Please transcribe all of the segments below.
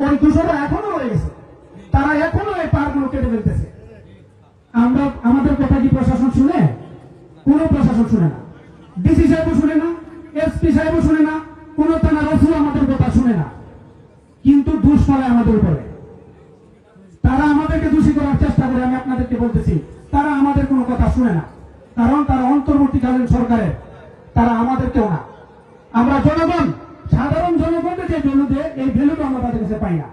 ওই দূষণটা এখনও রয়ে গেছে। তারা এখনও এই পাহাড়গুলো কেটে ফেলতেছে। আমরা, আমাদের কথা কি প্রশাসন শুনে? কোনো প্রশাসন শুনে না। ডিসি সাহেবও শুনে না এসপি সাহেবও শুনে না, কোনো থানা রসুল আমাদের কথা শুনে না। কিন্তু দোষ ফলে আমাদের উপরে। তারা আমাদেরকে দোষী করার চেষ্টা করে, আমি আপনাদেরকে বলতেছি, তারা আমাদের কোনো কথা শুনে না। কারণ তারা অন্তর্বর্তীকালীন সরকারের, তারা আমাদেরকেও না। আমরা জনগণ সাধারণ জনগণকে যে ভ্যালু দেয়, এই ভ্যালুটা আমরা তাদের কাছে পাই না।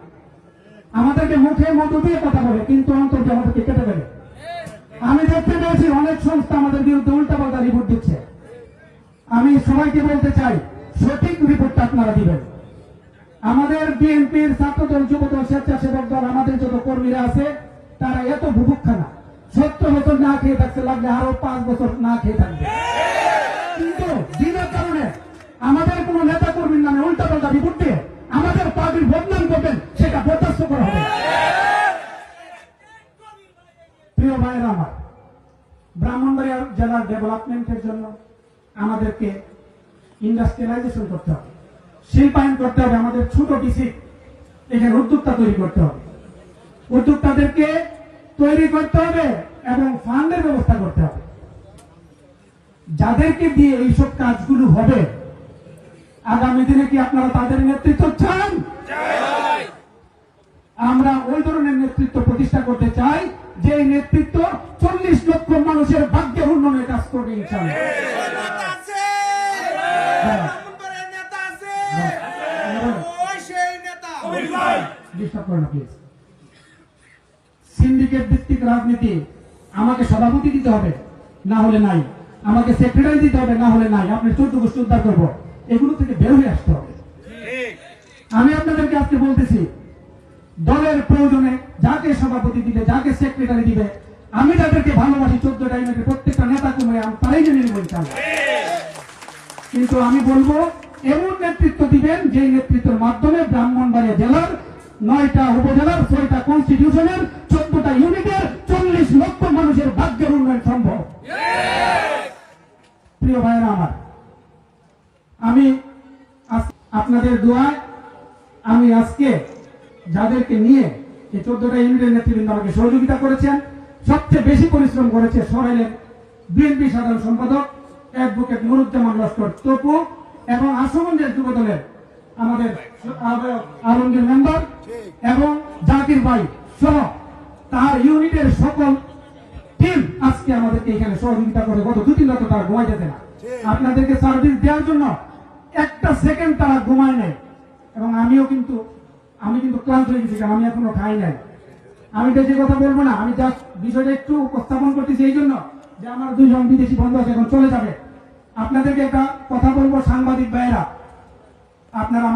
আমাদেরকে মুখে মতো দিয়ে কথা বলে, কিন্তু অন্তর্কে আমাদেরকে কেটে ফেলে। আমি দেখতে পেয়েছি অনেক সংস্থা আমাদের বিরুদ্ধে উল্টাপাল্টা রিপোর্ট দিচ্ছে। আমি সবাইকে বলতে চাই, সঠিক রিপোর্টটা আপনারা দিবেন। আমাদের বিএনপির ছাত্রদল, যুবদল, স্বেচ্ছাসেবক দল, আমাদের যত কর্মীরা আছে, তারা এত বুভুক্ষা না সত্তর বছর না খেয়ে থাকতে লাগলে আরও পাঁচ বছর না খেয়ে থাকবে। কিন্তু দিনের কারণে আমাদের প্রিয় ভাইয়েরা আমার। ব্রাহ্মণবাড়িয়া জেলার ডেভেলপমেন্টের জন্য আমাদেরকে ইন্ডাস্ট্রিয়ালাইজেশন করতে হবে। শিল্পায়ন করতে হবে আমাদের ছোট ডিসি। এখানে উদ্যোক্তা তৈরি করতে হবে। উদ্যোক্তাদেরকে তৈরি করতে হবে এবং ফান্ডের ব্যবস্থা করতে হবে। যাদেরকে দিয়ে এইসব কাজগুলো হবে, আগামী দিনে কি আপনারা তাদের নেতৃত্ব চান? আমরা ওই ধরনের নেতৃত্ব প্রতিষ্ঠা করতে চাই। যে নেতৃত্ব চল্লিশ লক্ষ মানুষের ভাগ্যের উন্নয়নের কাজ করে সিন্ডিকেট ভিত্তিক রাজনীতি আমাকে সভাপতি দিতে হবে, না হলে নাই। আমাকে সেক্রেটারি দিতে হবে, না হলে নাই। আপনি চোদ্দ গোষ্ঠী উদ্ধার করব। এগুলো থেকে বের হয়ে আসতে হবে। আমি আপনাদেরকে আজকে বলতেছি, দলের প্রয়োজনে সভাপতি দিবে, যাকে সেক্রেটারি দিবে, আমি তাদেরকে ভালোবাসি চোদ্দটা ইউনিটের প্রত্যেকটা নেতা কমে তারাই জেনে নেব কিন্তু আমি বলব, এমন নেতৃত্ব দিবেন যে নেতৃত্বের মাধ্যমে ব্রাহ্মণবাড়িয়া জেলার নয়টা উপজেলার ছয়টা কনস্টিটিউশনের চোদ্দটা ইউনিটের চল্লিশ লক্ষ মানুষের ভাগ্যের উন্নয়ন সম্ভব। প্রিয় ভাইয়েরা আমার, আমি আপনাদের দোয়ায়, আমি আজকে যাদেরকে নিয়ে এই চোদ্দটা ইউনিটের নেতৃবৃন্দ আমাকে সহযোগিতা করেছেন। সবচেয়ে বেশি পরিশ্রম করেছে সরাইলের বিএনপি সাধারণ সম্পাদক অ্যাডভোকেট নুরুজ্জামান লস্কর তপু এবং আশুগঞ্জের যুব দলের আমাদের আলমগীর মেম্বার এবং জাকির ভাই সহ তার ইউনিটের সকল টিম আজকে আমাদেরকে এখানে সহযোগিতা করে গত দু তিন রাত তারা ঘুমাই যেতে না। আপনাদেরকে সার্ভিস দেওয়ার জন্য একটা সেকেন্ড তারা ঘুমায় নাই এবং আমিও কিন্তু আমি কিন্তু ক্লান্ত হয়ে গেছি আমি এখনও খাই নাই। আমি বেশি কথা বলব না, আমি জাস্ট বিষয়টা একটু উপস্থাপন করতেছি এই জন্য যে আমার দুইজন বিদেশি বন্ধু আছে, এখন চলে যাবে। আপনাদেরকে একটা কথা বলব সাংবাদিক ভাইয়েরা। আপনারা